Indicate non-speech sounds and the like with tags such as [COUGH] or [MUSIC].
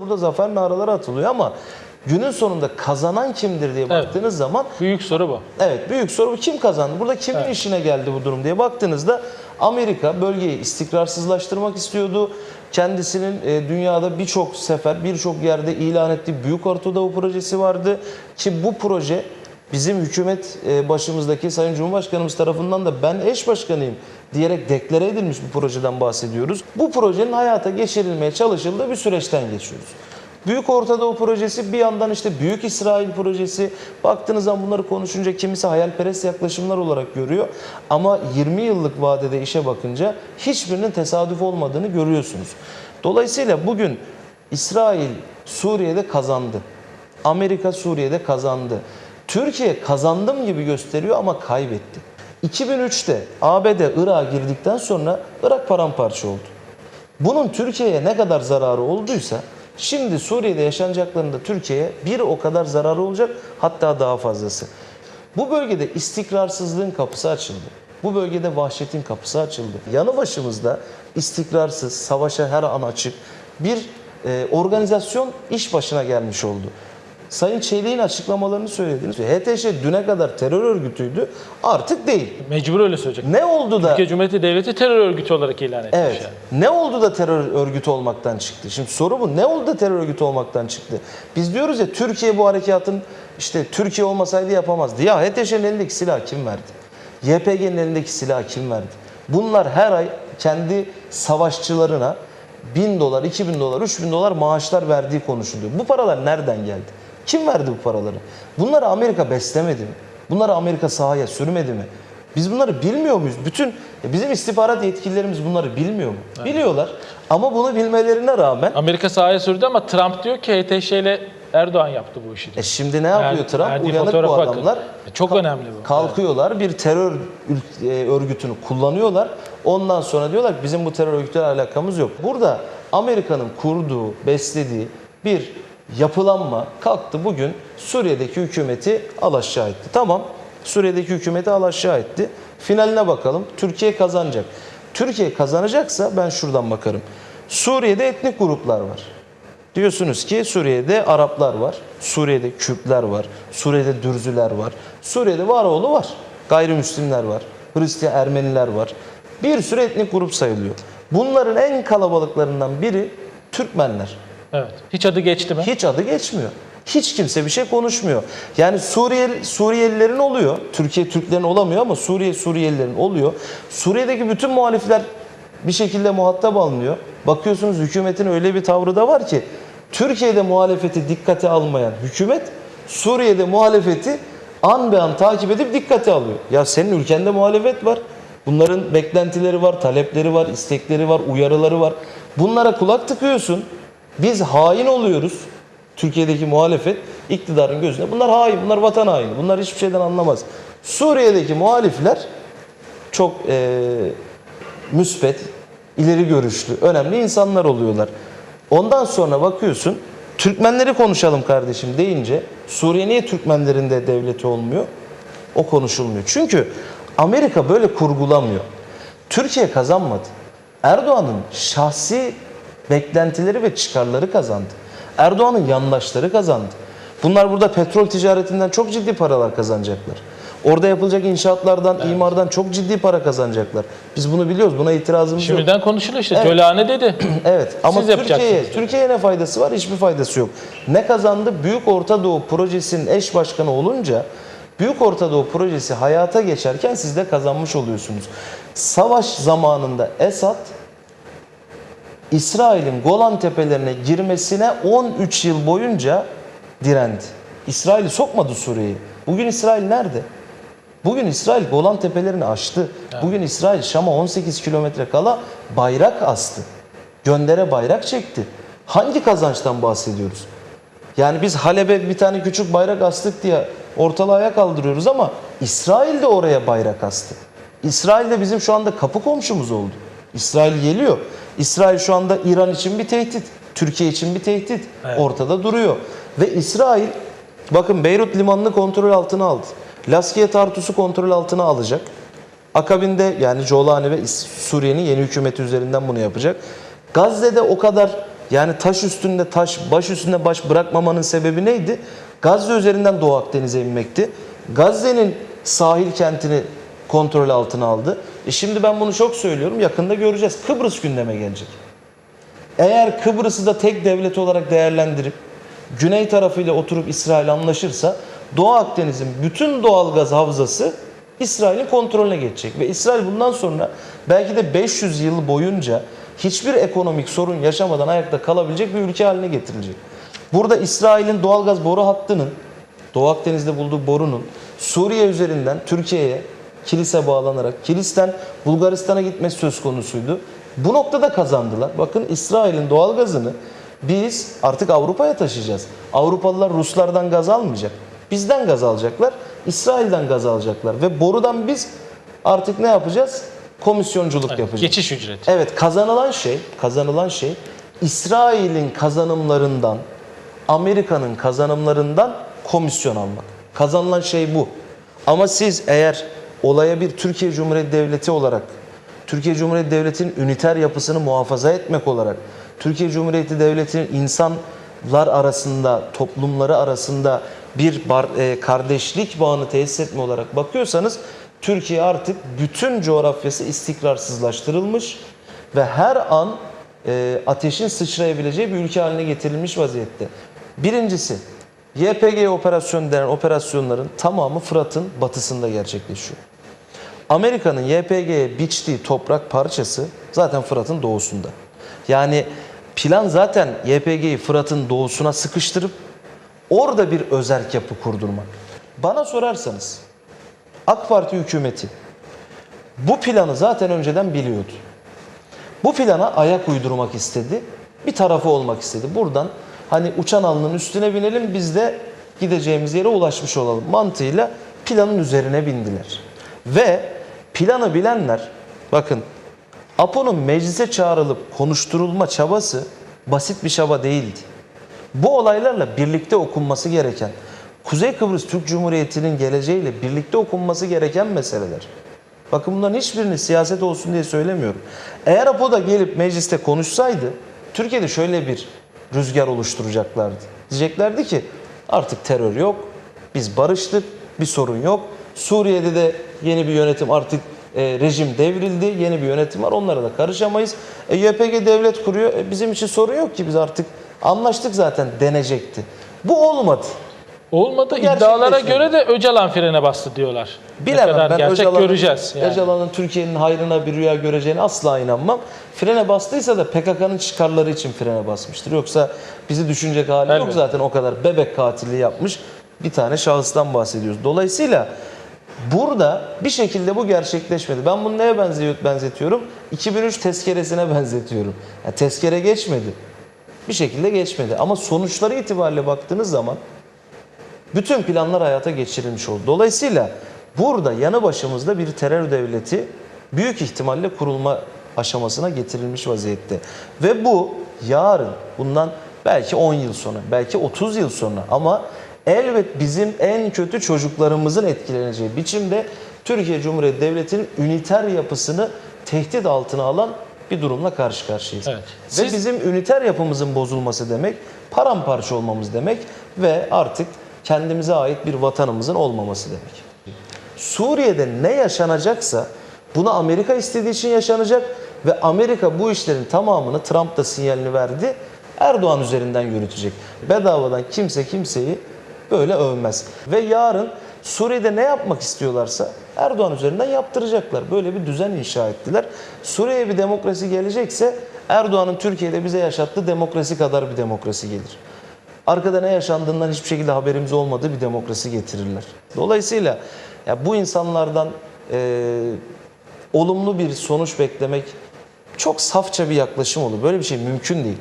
Burada zafer naraları atılıyor ama günün sonunda kazanan kimdir diye baktığınız zaman Büyük soru bu. Evet büyük soru bu. kim kazandı? Burada kimin işine geldi bu durum diye baktığınızda Amerika bölgeyi istikrarsızlaştırmak istiyordu. Kendisinin e, dünyada birçok sefer birçok yerde ilan ettiği Büyük Orta Doğu projesi vardı. Ki bu proje bizim hükümet e, başımızdaki Sayın Cumhurbaşkanımız tarafından da ben eş başkanıyım diyerek deklare edilmiş bir projeden bahsediyoruz. Bu projenin hayata geçirilmeye çalışıldığı bir süreçten geçiyoruz. Büyük Orta Doğu projesi bir yandan işte Büyük İsrail projesi baktığınız zaman bunları konuşunca kimisi hayalperest yaklaşımlar olarak görüyor. Ama 20 yıllık vadede işe bakınca hiçbirinin tesadüf olmadığını görüyorsunuz. Dolayısıyla bugün İsrail Suriye'de kazandı. Amerika Suriye'de kazandı. Türkiye kazandım gibi gösteriyor ama kaybetti. 2003'te ABD Irak'a girdikten sonra Irak paramparça oldu. Bunun Türkiye'ye ne kadar zararı olduysa şimdi Suriye'de yaşanacaklarında Türkiye'ye bir o kadar zararı olacak hatta daha fazlası. Bu bölgede istikrarsızlığın kapısı açıldı. Bu bölgede vahşetin kapısı açıldı. Yanı başımızda istikrarsız, savaşa her an açık bir e, organizasyon iş başına gelmiş oldu. Sayın Çelik'in açıklamalarını söylediniz. HTŞ düne kadar terör örgütüydü, artık değil. Mecbur öyle söyleyecek. Ne oldu da... Türkiye Cumhuriyeti Devleti terör örgütü olarak ilan etmiş Evet. yani. Ne oldu da terör örgütü olmaktan çıktı? Şimdi soru bu. Ne oldu da terör örgütü olmaktan çıktı? Biz diyoruz ya Türkiye bu harekatın işte Türkiye olmasaydı yapamazdı. Ya HTŞ'nin elindeki silah kim verdi? YPG'nin elindeki silah kim verdi? Bunlar her ay kendi savaşçılarına 1000 dolar, 2000 dolar, 3000 dolar maaşlar verdiği konuşuluyor. Bu paralar nereden geldi? Kim verdi bu paraları? Bunları Amerika beslemedi mi? Bunları Amerika sahaya sürmedi mi? Biz bunları bilmiyor muyuz? Bütün e, bizim istihbarat yetkililerimiz bunları bilmiyor mu? Biliyorlar. Ama bunu bilmelerine rağmen Amerika sahaya sürdü ama Trump diyor ki HTŞ ile Erdoğan yaptı bu işi. e şimdi ne yapıyor Trump? verdiği Uyanık bu fotoğrafa bakın. adamlar. E, Çok önemli bu. Kalkıyorlar bir terör e, örgütünü kullanıyorlar. Ondan sonra diyorlar ki bizim bu terör örgütüyle alakamız yok. Burada Amerika'nın kurduğu, beslediği bir yapılanma kalktı bugün Suriye'deki hükümeti alaşağı etti. Tamam Suriye'deki hükümeti alaşağı etti. Finaline bakalım. Türkiye kazanacak. Türkiye kazanacaksa ben şuradan bakarım. Suriye'de etnik gruplar var. Diyorsunuz ki Suriye'de Araplar var, Suriye'de Kürtler var, Suriye'de Dürzüler var, Suriye'de Varoğlu var, gayrimüslimler var, Hristiyan Ermeniler var. Bir sürü etnik grup sayılıyor. Bunların en kalabalıklarından biri Türkmenler. Evet. Hiç adı geçti mi? Hiç adı geçmiyor. Hiç kimse bir şey konuşmuyor. Yani Suriyeli, Suriyelilerin oluyor. Türkiye Türklerin olamıyor ama Suriye Suriyelilerin oluyor. Suriye'deki bütün muhalifler bir şekilde muhatap alınıyor. Bakıyorsunuz hükümetin öyle bir tavrı da var ki Türkiye'de muhalefeti dikkate almayan hükümet Suriye'de muhalefeti an be an takip edip dikkate alıyor. Ya senin ülkende muhalefet var. Bunların beklentileri var, talepleri var, istekleri var, uyarıları var. Bunlara kulak tıkıyorsun. Biz hain oluyoruz. Türkiye'deki muhalefet iktidarın gözünde. Bunlar hain, bunlar vatan haini. Bunlar hiçbir şeyden anlamaz. Suriye'deki muhalifler çok eee müspet, ileri görüşlü, önemli insanlar oluyorlar. Ondan sonra bakıyorsun, Türkmenleri konuşalım kardeşim deyince Suriye niye Türkmenlerin de devleti olmuyor? O konuşulmuyor. Çünkü Amerika böyle kurgulamıyor. Türkiye kazanmadı. Erdoğan'ın şahsi beklentileri ve çıkarları kazandı. Erdoğan'ın yandaşları kazandı. Bunlar burada petrol ticaretinden çok ciddi paralar kazanacaklar. Orada yapılacak inşaatlardan, imardan çok ciddi para kazanacaklar. Biz bunu biliyoruz. Buna itirazımız yok. Şimdiden konuşuluyor işte. Evet. Tölane dedi. [CLEARS THROAT] Evet ama Türkiye'ye. Türkiye'ye ne faydası var? Hiçbir faydası yok. Ne kazandı? Büyük Orta Doğu Projesi'nin eş başkanı olunca Büyük Orta Doğu Projesi hayata geçerken siz de kazanmış oluyorsunuz. Savaş zamanında Esad İsrail'in Golan Tepelerine girmesine 13 yıl boyunca direndi. İsrail'i sokmadı Suriye'yi. Bugün İsrail nerede? Bugün İsrail Golan Tepelerini aştı. Bugün İsrail Şam'a 18 kilometre kala bayrak astı. Göndere bayrak çekti. Hangi kazançtan bahsediyoruz? Yani biz Halep'e bir tane küçük bayrak astık diye ortalığı ayağa kaldırıyoruz ama İsrail de oraya bayrak astı. İsrail de bizim şu anda kapı komşumuz oldu. İsrail geliyor. İsrail şu anda İran için bir tehdit. Türkiye için bir tehdit. Ortada duruyor. Ve İsrail bakın Beyrut limanını kontrol altına aldı. Laskiye Tartus'u kontrol altına alacak. Akabinde yani Jolani ve Suriye'nin yeni hükümeti üzerinden bunu yapacak. Gazze'de o kadar Yani taş üstünde taş, baş üstünde baş bırakmamanın sebebi neydi? Gazze üzerinden Doğu Akdeniz'e inmekti. Gazze'nin sahil kentini kontrol altına aldı. E şimdi ben bunu çok söylüyorum. Yakında göreceğiz. Kıbrıs gündeme gelecek. Eğer Kıbrıs'ı da tek devlet olarak değerlendirip güney tarafıyla oturup İsrail anlaşırsa Doğu Akdeniz'in bütün doğal gaz havzası İsrail'in kontrolüne geçecek ve İsrail bundan sonra belki de 500 yıl boyunca hiçbir ekonomik sorun yaşamadan ayakta kalabilecek bir ülke haline getirilecek. Burada İsrail'in doğal gaz boru hattının Doğu Akdeniz'de bulduğu borunun Suriye üzerinden Türkiye'ye kilise bağlanarak Kilis'ten Bulgaristan'a gitmesi söz konusuydu. Bu noktada kazandılar. Bakın İsrail'in doğal gazını biz artık Avrupa'ya taşıyacağız. Avrupalılar Ruslardan gaz almayacak. Bizden gaz alacaklar. İsrail'den gaz alacaklar. Ve borudan biz artık ne yapacağız? Komisyonculuk yapacağız. Geçiş ücreti. Evet kazanılan şey, kazanılan şey İsrail'in kazanımlarından, Amerika'nın kazanımlarından komisyon almak. Kazanılan şey bu. Ama siz eğer olaya bir Türkiye Cumhuriyeti Devleti olarak, Türkiye Cumhuriyeti Devleti'nin üniter yapısını muhafaza etmek olarak, Türkiye Cumhuriyeti Devleti'nin insanlar arasında, toplumları arasında bir bar- e, kardeşlik bağını tesis etme olarak bakıyorsanız Türkiye artık bütün coğrafyası istikrarsızlaştırılmış ve her an e, ateşin sıçrayabileceği bir ülke haline getirilmiş vaziyette. Birincisi YPG operasyonu denen operasyonların tamamı Fırat'ın batısında gerçekleşiyor. Amerika'nın YPG'ye biçtiği toprak parçası zaten Fırat'ın doğusunda. Yani plan zaten YPG'yi Fırat'ın doğusuna sıkıştırıp orada bir özerk yapı kurdurmak. Bana sorarsanız AK Parti hükümeti bu planı zaten önceden biliyordu. Bu plana ayak uydurmak istedi. Bir tarafı olmak istedi. Buradan hani uçan alnın üstüne binelim biz de gideceğimiz yere ulaşmış olalım mantığıyla planın üzerine bindiler. Ve planı bilenler bakın Apo'nun meclise çağrılıp konuşturulma çabası basit bir çaba değildi. Bu olaylarla birlikte okunması gereken Kuzey Kıbrıs Türk Cumhuriyeti'nin geleceğiyle birlikte okunması gereken meseleler. Bakın bunların hiçbirini siyaset olsun diye söylemiyorum. Eğer Apo da gelip mecliste konuşsaydı Türkiye'de şöyle bir rüzgar oluşturacaklardı. Diyeceklerdi ki artık terör yok, biz barıştık, bir sorun yok. Suriye'de de yeni bir yönetim artık e, rejim devrildi, yeni bir yönetim var onlara da karışamayız. E, YPG devlet kuruyor, e, bizim için sorun yok ki biz artık anlaştık zaten denecekti. Bu olmadı. Olmadı. İddialara göre de Öcalan frene bastı diyorlar. Bilemem ne kadar ben gerçek Öcalan'ın, göreceğiz. Yani. Öcalan'ın Türkiye'nin hayrına bir rüya göreceğine asla inanmam. Frene bastıysa da PKK'nın çıkarları için frene basmıştır. Yoksa bizi düşünecek hali yok Elbette. zaten o kadar bebek katili yapmış bir tane şahıstan bahsediyoruz. Dolayısıyla burada bir şekilde bu gerçekleşmedi. Ben bunu neye benziyor, benzetiyorum? 2003 tezkeresine [LAUGHS] benzetiyorum. Yani tezkere geçmedi. Bir şekilde geçmedi. Ama sonuçları itibariyle baktığınız zaman bütün planlar hayata geçirilmiş oldu. Dolayısıyla burada yanı başımızda bir terör devleti büyük ihtimalle kurulma aşamasına getirilmiş vaziyette. Ve bu yarın bundan belki 10 yıl sonra, belki 30 yıl sonra ama elbet bizim en kötü çocuklarımızın etkileneceği biçimde Türkiye Cumhuriyeti Devleti'nin üniter yapısını tehdit altına alan bir durumla karşı karşıyayız. Evet. Ve Siz- bizim üniter yapımızın bozulması demek, paramparça olmamız demek ve artık kendimize ait bir vatanımızın olmaması demek. Suriye'de ne yaşanacaksa bunu Amerika istediği için yaşanacak ve Amerika bu işlerin tamamını Trump da sinyalini verdi. Erdoğan üzerinden yürütecek. Bedavadan kimse kimseyi böyle övmez. Ve yarın Suriye'de ne yapmak istiyorlarsa Erdoğan üzerinden yaptıracaklar. Böyle bir düzen inşa ettiler. Suriye'ye bir demokrasi gelecekse Erdoğan'ın Türkiye'de bize yaşattığı demokrasi kadar bir demokrasi gelir. Arkada ne yaşandığından hiçbir şekilde haberimiz olmadığı bir demokrasi getirirler. Dolayısıyla ya bu insanlardan e, olumlu bir sonuç beklemek çok safça bir yaklaşım olur. Böyle bir şey mümkün değil.